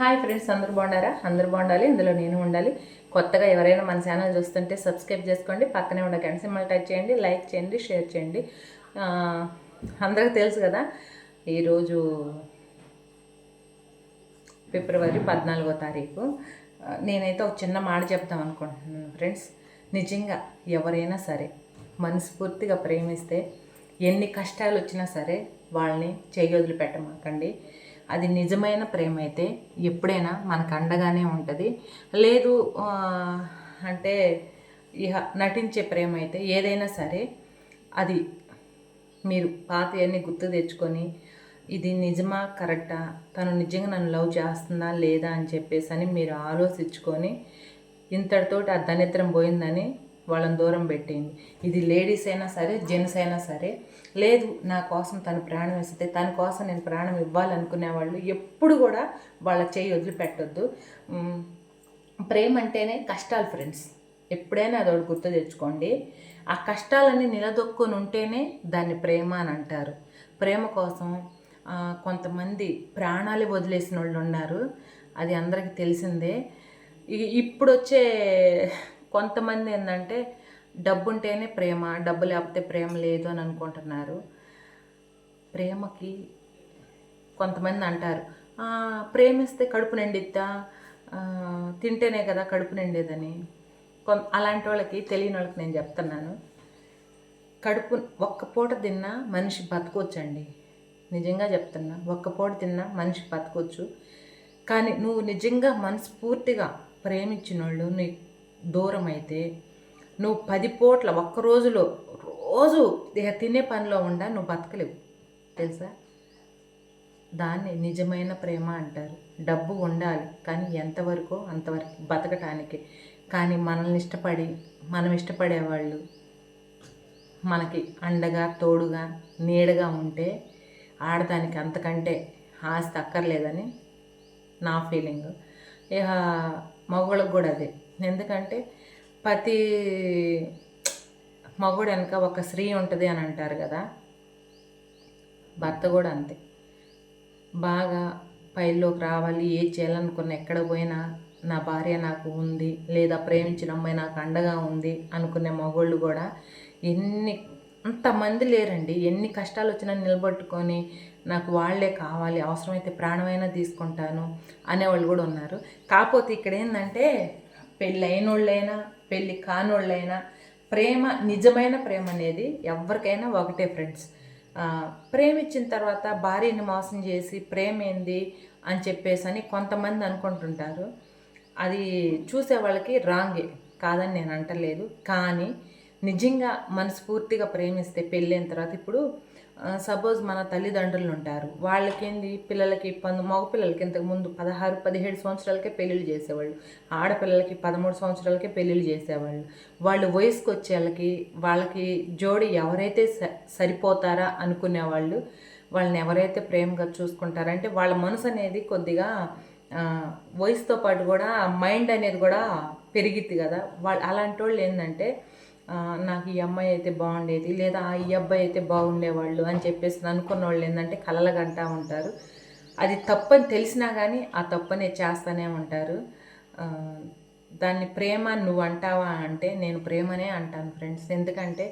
Hi friends అందరూ బాగున్నారా? అందరూ బాగుండాలి ఇందులో నేను ఉండాలి. కొత్తగా ఎవరైనా మన ఛానల్ చూస్తుంటే సబ్స్క్రైబ్ చేసుకోండి పక్కనే ఉన్న గంట సింబల్ టచ్ చేయండి లైక్ చేయండి షేర్ చేయండి. అందరికి అందరికీ తెలుసు కదా ఈరోజు ఫిబ్రవరి పద్నాలుగో తారీఖు. నేనైతే ఒక చిన్న మాట చెప్తాం అనుకుంటున్నాను ఫ్రెండ్స్. నిజంగా ఎవరైనా సరే మనస్ఫూర్తిగా ప్రేమిస్తే ఎన్ని కష్టాలు వచ్చినా సరే వాళ్ళని చేయి వదిలిపెట్టమాకండి. అది నిజమైన ప్రేమ అయితే ఎప్పుడైనా మనకు అండగానే ఉంటుంది. లేదు అంటే ఇహ నటించే ప్రేమ అయితే ఏదైనా సరే అది మీరు పాతయన్నీ గుర్తు తెచ్చుకొని ఇది నిజమా కరెక్టా తను నిజంగా నన్ను లవ్ చేస్తుందా లేదా అని చెప్పేసి అని మీరు ఆలోచించుకొని ఇంతటితోటి ఆ దనిద్రం పోయిందని వాళ్ళని దూరం పెట్టింది. ఇది లేడీస్ అయినా సరే జెంట్స్ అయినా సరే లేదు నా కోసం తను ప్రాణం ఇస్తే తన కోసం నేను ప్రాణం ఇవ్వాలనుకునే వాళ్ళు ఎప్పుడు కూడా వాళ్ళ చేయి వదిలిపెట్టొద్దు. ప్రేమ అంటేనే కష్టాలు ఫ్రెండ్స్ ఎప్పుడైనా అదొకటి గుర్తు తెచ్చుకోండి. ఆ కష్టాలన్నీ నిలదొక్కుని ఉంటేనే దాన్ని ప్రేమ అని అంటారు. ప్రేమ కోసం కొంతమంది ప్రాణాలు వదిలేసిన వాళ్ళు ఉన్నారు. అది అందరికీ తెలిసిందే. ఇప్పుడు వచ్చే కొంతమంది ఏంటంటే డబ్బు ఉంటేనే ప్రేమ డబ్బు లేకపోతే ప్రేమ లేదు అని అనుకుంటున్నారు. ప్రేమకి కొంతమంది అంటారు ప్రేమిస్తే కడుపు నిండిద్దా? తింటేనే కదా కడుపు నిండేదని. కొన్ అలాంటి వాళ్ళకి తెలియని వాళ్ళకి నేను చెప్తున్నాను. కడుపు ఒక్క పూట తిన్నా మనిషి బతకొచ్చండి. నిజంగా చెప్తున్నా ఒక్క పూట తిన్నా మనిషి బతకొచ్చు. కానీ నువ్వు నిజంగా మనస్ఫూర్తిగా ప్రేమించిన వాళ్ళు నీ దూరం అయితే నువ్వు పది పూట్ల ఒక్క రోజులో రోజు తినే పనిలో ఉండా నువ్వు బతకలేవు. తెలుసా? దాన్ని నిజమైన ప్రేమ అంటారు. డబ్బు ఉండాలి కానీ ఎంతవరకు అంతవరకు బతకటానికి. కానీ మనల్ని ఇష్టపడి మనం ఇష్టపడేవాళ్ళు మనకి అండగా తోడుగా నీడగా ఉంటే ఆడటానికి అంతకంటే ఆస్తి అక్కర్లేదని నా ఫీలింగ్. ఇక మగవాళ్ళకి కూడా అదే. ఎందుకంటే ప్రతి మగవాడు వెనక ఒక స్త్రీ ఉంటుంది అని అంటారు కదా. భర్త కూడా అంతే. బాగా పైల్లోకి రావాలి ఏ చేయాలనుకున్న ఎక్కడ పోయినా నా భార్య నాకు ఉంది లేదా ప్రేమించిన అమ్మాయి నాకు అండగా ఉంది అనుకునే మగోళ్ళు కూడా ఎన్ని అంతమంది లేరండి. ఎన్ని కష్టాలు వచ్చినా నిలబట్టుకొని నాకు వాళ్ళే కావాలి అవసరమైతే ప్రాణమైనా తీసుకుంటాను అనేవాళ్ళు కూడా ఉన్నారు. కాకపోతే ఇక్కడ ఏంటంటే పెళ్ళైనోళ్ళైనా పెళ్ళి కానోళ్ళైనా ప్రేమ నిజమైన ప్రేమ అనేది ఎవరికైనా ఒకటే ఫ్రెండ్స్. ప్రేమిచ్చిన ప్రేమించిన తర్వాత భార్యని మోసం చేసి ప్రేమ ఏంది అని చెప్పేసి అని కొంతమంది అనుకుంటుంటారు. అది చూసే వాళ్ళకి రాంగే కాదని నేను అంటలేదు. కానీ నిజంగా మనస్ఫూర్తిగా ప్రేమిస్తే పెళ్ళైన తర్వాత ఇప్పుడు సపోజ్ మన తల్లిదండ్రులు ఉంటారు వాళ్ళకేంది పిల్లలకి పందు మగపిల్లలకి ఇంతకుముందు ఇంతకు ముందు పదహారు పదిహేడు సంవత్సరాలకే పెళ్ళిళ్ళు చేసేవాళ్ళు ఆడపిల్లలకి పదమూడు సంవత్సరాలకే పెళ్ళిళ్ళు చేసేవాళ్ళు. వాళ్ళు వయసుకు వచ్చేళ్ళకి వాళ్ళకి వాళ్ళకి జోడి ఎవరైతే స- సరిపోతారా అనుకునే వాళ్ళు వాళ్ళని ఎవరైతే ప్రేమగా చూసుకుంటారంటే వాళ్ళ మనసు అనేది కొద్దిగా వయసుతో పాటు కూడా మైండ్ అనేది కూడా పెరిగిద్ది కదా. వాళ్ళు అలాంటి వాళ్ళు ఏంటంటే నాకు ఈ అమ్మాయి అయితే బాగుండేది లేదా ఆ ఈ అబ్బాయి అయితే బాగుండేవాళ్ళు అని చెప్పేసి అనుకున్న వాళ్ళు ఏంటంటే కలలగంటా ఉంటారు. అది తప్పని తెలిసినా కానీ ఆ తప్పనే చేస్తూనే ఉంటారు. దాన్ని ప్రేమ నువ్వు అంటావా అంటే నేను ప్రేమనే అంటాను ఫ్రెండ్స్. ఎందుకంటే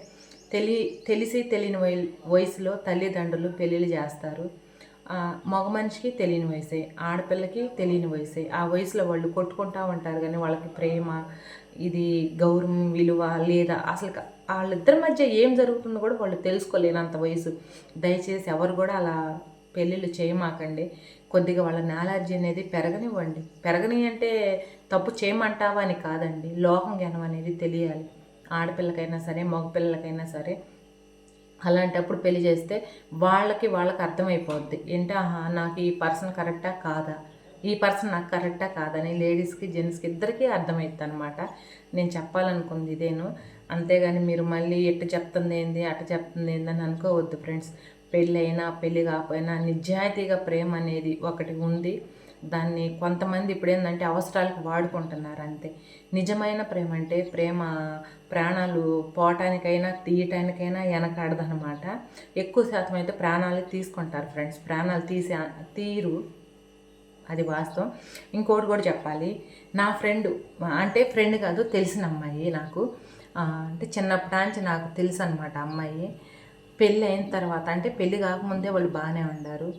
తెలి తెలిసి తెలియని వయ వయసులో తల్లిదండ్రులు పెళ్ళిళ్ళు చేస్తారు. మగ మనిషికి తెలియని వయసే ఆడపిల్లకి తెలియని వయసే. ఆ వయసులో వాళ్ళు కొట్టుకుంటా ఉంటారు కానీ వాళ్ళకి ప్రేమ ఇది గౌరవం విలువ లేదా అసలు వాళ్ళిద్దరి మధ్య ఏం జరుగుతుందో కూడా వాళ్ళు తెలుసుకోలేనంత వయసు. దయచేసి ఎవరు కూడా అలా పెళ్ళిళ్ళు చేయమాకండి. కొద్దిగా వాళ్ళ నాలెడ్జ్ అనేది పెరగనివ్వండి. పెరగని అంటే తప్పు చేయమంటావా అని కాదండి. లోకం జ్ఞానం అనేది తెలియాలి. ఆడపిల్లకైనా సరే మగపిల్లలకైనా సరే. అలాంటప్పుడు పెళ్ళి చేస్తే వాళ్ళకి వాళ్ళకి అర్థమైపోద్ది. ఏంటి? నాకు ఈ పర్సన్ కరెక్టా కాదా? ఈ పర్సన్ నాకు కరెక్టా కాదని లేడీస్కి జెంట్స్కి ఇద్దరికీ అర్థమవుతుంది అనమాట నేను చెప్పాలనుకుంది ఇదేను. అంతేగాని మీరు మళ్ళీ ఎట్టు చెప్తుంది ఏంది? అటు చెప్తుంది ఏంది అని అనుకోవద్దు ఫ్రెండ్స్. పెళ్ళైనా పెళ్ళి కాకపోయినా నిజాయితీగా ప్రేమ అనేది ఒకటి ఉంది. దాన్ని కొంతమంది ఇప్పుడు ఏంటంటే అవసరాలకు వాడుకుంటున్నారు అంతే. నిజమైన ప్రేమ అంటే ప్రేమ ప్రాణాలు పోవటానికైనా తీయటానికైనా వెనకాడదనమాట ఎక్కువ శాతం అయితే ప్రాణాలు తీసుకుంటారు ఫ్రెండ్స్. ప్రాణాలు తీసి తీరు అది వాస్తవం. ఇంకోటి కూడా చెప్పాలి. నా ఫ్రెండ్ అంటే ఫ్రెండ్ కాదు తెలిసిన అమ్మాయి నాకు. అంటే చిన్నప్పటి నుంచి నాకు తెలుసు అనమాట అమ్మాయి. పెళ్ళి అయిన తర్వాత అంటే పెళ్ళి కాకముందే వాళ్ళు బాగానే ఉన్నారు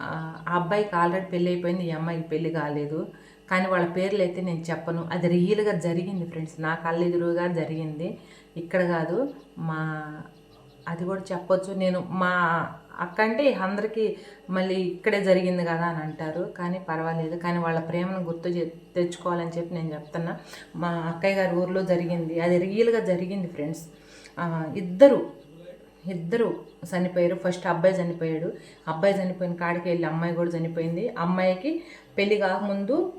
ఆ అబ్బాయికి ఆల్రెడీ పెళ్ళి అయిపోయింది ఈ అమ్మాయికి పెళ్ళి కాలేదు. కానీ వాళ్ళ పేర్లు అయితే నేను చెప్పను. అది రియల్గా జరిగింది ఫ్రెండ్స్ నా కళ్ళెదురుగా జరిగింది. ఇక్కడ కాదు మా అది కూడా చెప్పొచ్చు. నేను మా అక్క అంటే అందరికీ మళ్ళీ ఇక్కడే జరిగింది కదా అని అంటారు. కానీ పర్వాలేదు. కానీ వాళ్ళ ప్రేమను గుర్తు చే- తెచ్చుకోవాలని చెప్పి నేను చెప్తున్నా. మా అక్కయ్య గారి ఊర్లో జరిగింది. అది రియల్గా జరిగింది ఫ్రెండ్స్ ఇద్దరు ఇద్దరు చనిపోయారు. ఫస్ట్ అబ్బాయి చనిపోయాడు. అబ్బాయి చనిపోయిన కాడికి వెళ్ళి అమ్మాయి కూడా చనిపోయింది. అమ్మాయికి పెళ్ళి కాకముందు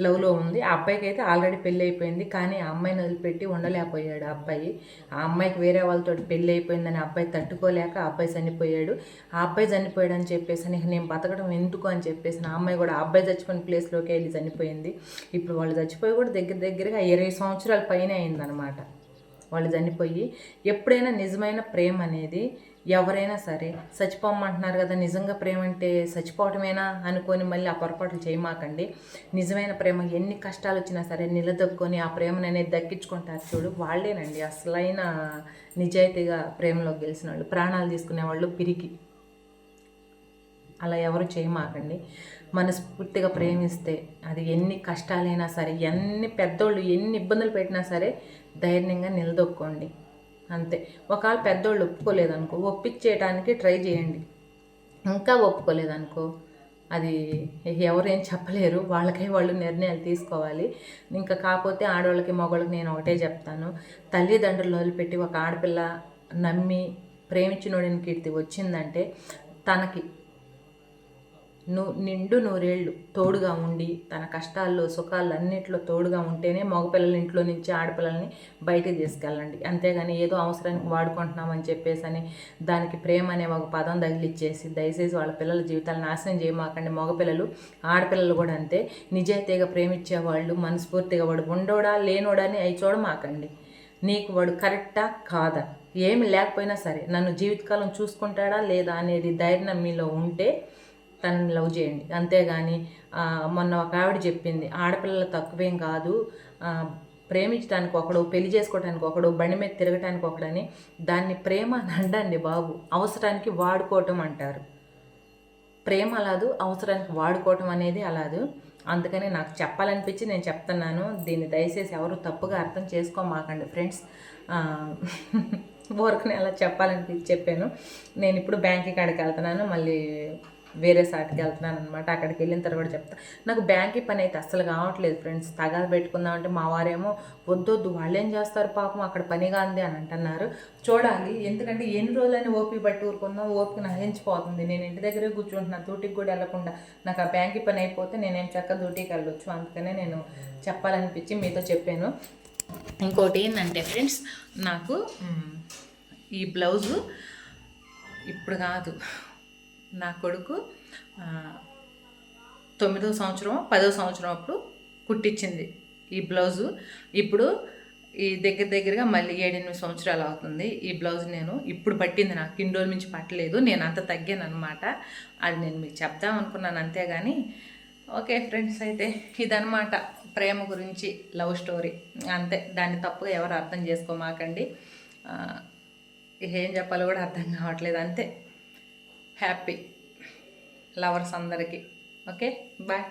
లవ్లో ఉంది. ఆ అబ్బాయికి అయితే ఆల్రెడీ పెళ్ళి అయిపోయింది. కానీ ఆ అమ్మాయిని వదిలిపెట్టి ఉండలేకపోయాడు ఆ అబ్బాయి. ఆ అమ్మాయికి వేరే వాళ్ళతో పెళ్ళి అయిపోయిందని అబ్బాయి తట్టుకోలేక ఆ అబ్బాయి చనిపోయాడు. ఆ అబ్బాయి చనిపోయాడు అని చెప్పేసి అని నేను బతకడం ఎందుకు అని చెప్పేసి ఆ అమ్మాయి కూడా ఆ అబ్బాయి చచ్చిపోయిన ప్లేస్లోకి వెళ్ళి చనిపోయింది. ఇప్పుడు వాళ్ళు చచ్చిపోయి కూడా దగ్గర దగ్గరగా ఇరవై సంవత్సరాల పైన అయిందనమాట వాళ్ళు చనిపోయి ఎప్పుడైనా నిజమైన ప్రేమ అనేది ఎవరైనా సరే చచ్చిపోమంటున్నారు కదా నిజంగా ప్రేమ అంటే చచ్చిపోవటమేనా అనుకొని మళ్ళీ ఆ పొరపాట్లు చేయమాకండి. నిజమైన ప్రేమ ఎన్ని కష్టాలు వచ్చినా సరే నిలదొక్కొని ఆ ప్రేమను అనేది దక్కించుకుంటారు చూడు వాళ్ళేనండి అసలైన నిజాయితీగా ప్రేమలో గెలిచిన వాళ్ళు ప్రాణాలు తీసుకునే వాళ్ళు పిరికి. అలా ఎవరు చేయమాకండి. మనస్ఫూర్తిగా ప్రేమిస్తే అది ఎన్ని కష్టాలైనా సరే ఎన్ని పెద్దోళ్ళు ఎన్ని ఇబ్బందులు పెట్టినా సరే ధైర్యంగా నిలదొక్కోండి. అంతే. ఒకవేళ పెద్దోళ్ళు ఒప్పుకోలేదనుకో ఒప్పించేయడానికి ట్రై చేయండి. ఇంకా ఒప్పుకోలేదనుకో అది ఎవరేం చెప్పలేరు. వాళ్ళకై వాళ్ళు నిర్ణయాలు తీసుకోవాలి. ఇంకా కాకపోతే ఆడవాళ్ళకి మగవాళ్ళకి నేను ఒకటే చెప్తాను. తల్లిదండ్రులు వదిలిపెట్టి ఒక ఆడపిల్ల నమ్మి ప్రేమించినోడిని కీర్తి వచ్చిందంటే తనకి ను నిండు నూరేళ్ళు తోడుగా ఉండి తన కష్టాల్లో సుఖాల్లో అన్నిట్లో తోడుగా ఉంటేనే మగపిల్లల ఇంట్లో నుంచి ఆడపిల్లల్ని బయటకు తీసుకెళ్ళండి. అంతేగాని ఏదో అవసరానికి వాడుకుంటున్నామని చెప్పేసి అని దానికి ప్రేమ అనే ఒక పదం తగిలిచ్చేసి దయచేసి వాళ్ళ పిల్లల జీవితాలు నాశనం చేయమాకండి. మగపిల్లలు ఆడపిల్లలు కూడా అంతే. నిజాయితీగా ప్రేమించే వాళ్ళు మనస్ఫూర్తిగా వాడు ఉండోడా లేనోడా అని అవి చూడమాకండి. నీకు వాడు కరెక్టా? కాదా? ఏమి లేకపోయినా సరే నన్ను జీవితకాలం చూసుకుంటాడా లేదా అనేది ధైర్యం మీలో ఉంటే తనని లవ్ చేయండి. అంతేగాని మొన్న ఒక ఆవిడ చెప్పింది ఆడపిల్లలు తక్కువేం కాదు ప్రేమించడానికి ఒకడు పెళ్ళి చేసుకోవడానికి ఒకడు బండి మీద తిరగటానికి ఒకడని దాన్ని ప్రేమ అని అండండి బాబు. అవసరానికి వాడుకోవటం అంటారు. ప్రేమ అలాదు అవసరానికి వాడుకోవటం అనేది అలాదు. అందుకని నాకు చెప్పాలనిపించి నేను చెప్తున్నాను. దీన్ని దయచేసి ఎవరు తప్పుగా అర్థం చేసుకోమాకండి ఫ్రెండ్స్. వర్క్ని అలా చెప్పాలనిపించి చెప్పాను. నేను ఇప్పుడు బ్యాంక్కి కాడికి వెళ్తున్నాను. మళ్ళీ వేరే సాటికి వెళ్తున్నాను అనమాట అక్కడికి వెళ్ళిన తర్వాత చెప్తా. నాకు బ్యాంక్ పని అయితే అస్సలు కావట్లేదు ఫ్రెండ్స్. తగాదు పెట్టుకుందామంటే మా వారేమో వద్దొద్దు వాళ్ళు ఏం చేస్తారు పాపం అక్కడ పని కాంది అని అంటున్నారు. చూడాలి ఎందుకంటే ఎన్ని రోజులని ఓపి బట్టి ఊరుకుందాం ఓపిక నహించిపోతుంది నేను ఇంటి దగ్గరే కూర్చుంటున్నాను తూటికి కూడా వెళ్ళకుండా. నాకు ఆ బ్యాంక్ పని అయిపోతే నేనేం చక్క డ్యూటీకి వెళ్ళొచ్చు. అందుకనే నేను చెప్పాలనిపించి మీతో చెప్పాను. ఇంకోటి ఏంటంటే ఫ్రెండ్స్ నాకు ఈ బ్లౌజు ఇప్పుడు కాదు. నా కొడుకు తొమ్మిదో సంవత్సరం పదో సంవత్సరం అప్పుడు కుట్టించింది ఈ బ్లౌజు. ఇప్పుడు ఈ దగ్గర దగ్గరగా మళ్ళీ ఏడెనిమిది సంవత్సరాలు అవుతుంది. ఈ బ్లౌజ్ నేను ఇప్పుడు పట్టింది నాకు. ఇన్ని రోజుల నుంచి పట్టలేదు. నేను అంత తగ్గాను అనమాట అది నేను మీకు చెప్దాం అనుకున్నాను అంతేగాని ఓకే ఫ్రెండ్స్ అయితే ఇదనమాట ప్రేమ గురించి లవ్ స్టోరీ. అంతే. దాన్ని తప్పుగా ఎవరు అర్థం చేసుకోమాకండి. ఏం చెప్పాలో కూడా అర్థం కావట్లేదు. అంతే. హ్యాపీ. లవర్స్ అందరికీ. ఓకే? బాయ్.